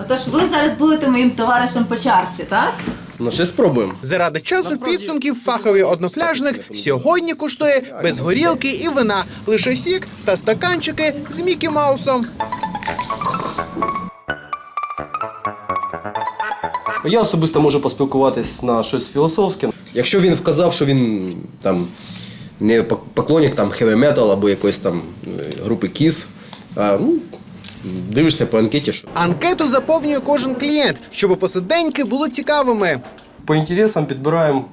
Отож, ви зараз будете моїм товаришем по чарці, так? Ну, ще спробуємо. Заради часу підсумків фаховий однофляжник сьогодні коштує без горілки і вина, лише сік та стаканчики з Мікі Маусом. Я особисто можу поспілкуватись на щось філософське. Якщо він вказав, що він там не пок- поклонник там heavy metal або якоїсь там е, групи Kiss, а, ну, дивишся по анкеті, що Анкету заповнює кожен клієнт, щоб посиденьки були цікавими. по інтересам підбираємо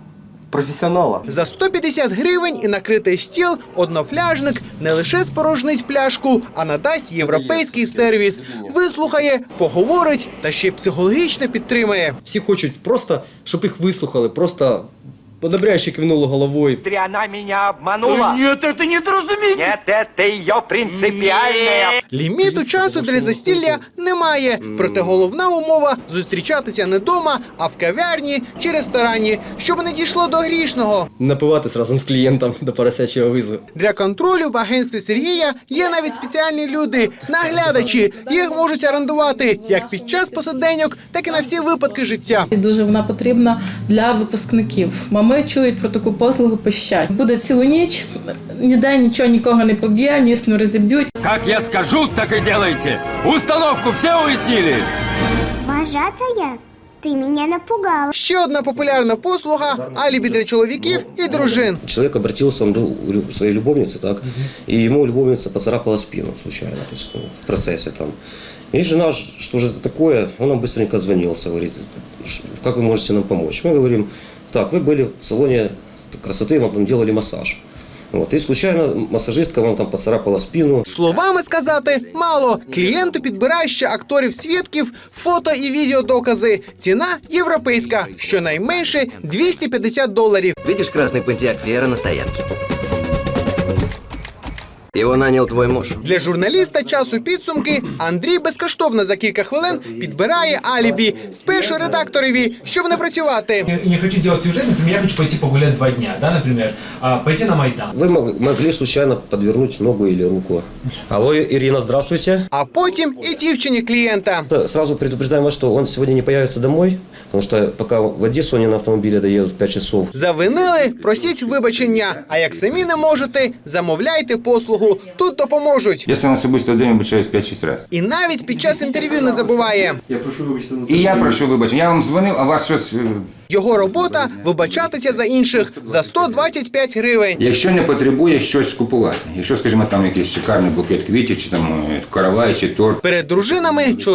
професіонала. За 150 гривень і накритий стіл однофляжник не лише спорожнить пляшку, а надасть європейський сервіс. Вислухає, поговорить та ще й психологічно підтримає. Всі хочуть просто, щоб їх вислухали, просто подобряючи кивнули головою. Она меня обманула. Нет, это недоразумение. Нет, это ее принципиальная. Ліміту часу для застілля немає. Проте головна умова зустрічатися не дома, а в кав'ярні чи ресторані, щоб не дійшло до грішного. Напиватись разом з клієнтом до поросячого визу. Для контролю в агентстві Сергія є навіть спеціальні люди, наглядачі. Їх можуть орендувати як під час посиденьок, так і на всі випадки життя. І дуже вона потрібна для випускників Мами чують про таку послугу пищать. Буде цілу ніч, ніде нічого нікого не поб'є, ніс не розіб'ють. Как я скажу, так и делайте. Установку все уяснили? Вожатая, ты меня напугала. Ще одна популярна послуга алібі для чоловіків і дружин. Человек обратился он до лю- своей любовницы, так, и ему любовница поцарапала спину случайно, то есть ну, в процессе там. И жена, ж- что же это такое, он нам быстренько отзвонился, говорит, «Ш- как вы можете нам помочь? Мы говорим, так, вы были в салоне красоты, вам там делали массаж. Вот, и случайно массажистка вам там поцарапала спину, Словами сказати мало. Клієнту підбирає ще акторів свідків, фото і відеодокази. Ціна європейська, щонайменше 250 доларів. Видишь красный пантеак Фиера на стоянке? Его нанял твой муж. Для журналіста часу підсумки Андрій безкоштовно за кілька хвилин підбирає алібі спершу редакторові, щоб не працювати. не хочу делать сюжет, например, я хочу пойти погулять два дня, да, например, а, пойти на Майдан. вы мог- могли случайно подвернуть ногу или руку. Алло, Ирина, здравствуйте. А потім і дівчині клієнта. Сразу предупреждаем вас, что он сегодня не появится домой, потому что пока в Одессу они на автомобиле доедут 5 часов. Завинили, просіть вибачення. А як самі не можете, замовляйте послугу. Тут допоможуть. Я сам особисто день обучаюсь 5-6 разів. І навіть під час інтерв'ю не забуває. Я прошу вибачити. І я прошу вибачення. Я вам дзвонив, а у вас щось. е, Його робота вибачатися за інших за 125 гривень. Якщо не потребує щось купувати. Якщо, скажімо, там якийсь шикарний букет квітів, чи там е, каравай, чи торт. Перед дружинами чоловік